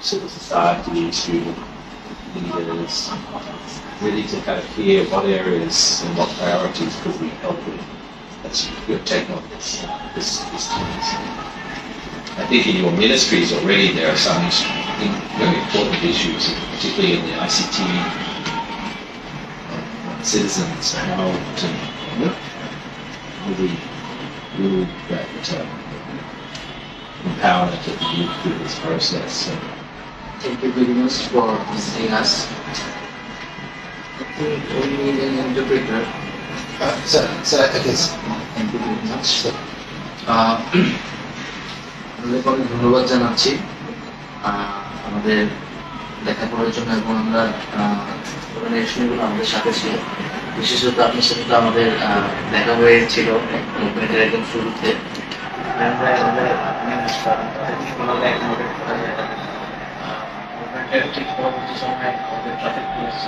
civil society, student leaders, really to kind of hear what areas and what priorities could we help with as you take on this, this, this task. I think in your ministries already there are some very important issues, particularly in the ICT uh, citizens, how to really rule that uh, empowerment of the through this process. So, Thank you very much for visiting us. I think we need an interpreter. Uh, sir, sir, it is. Thank you very much. আহ, আপনাদেরকে অনেক ধন্যবাদ জানাচ্ছি আহ, আমাদের লেখাপড়ার জন্য এবং আমরা অর্গানাইজেশনগুলো আমাদের সাথে ছিল বিশেষত আপনার সাথে তো আমাদের দেখা হয়েছিল মুভমেন্টের একদম শুরুতে আমরা আমাদের মুভমেন্টের ঠিক পরবর্তী আমাদের ট্রাফিক পুলিশ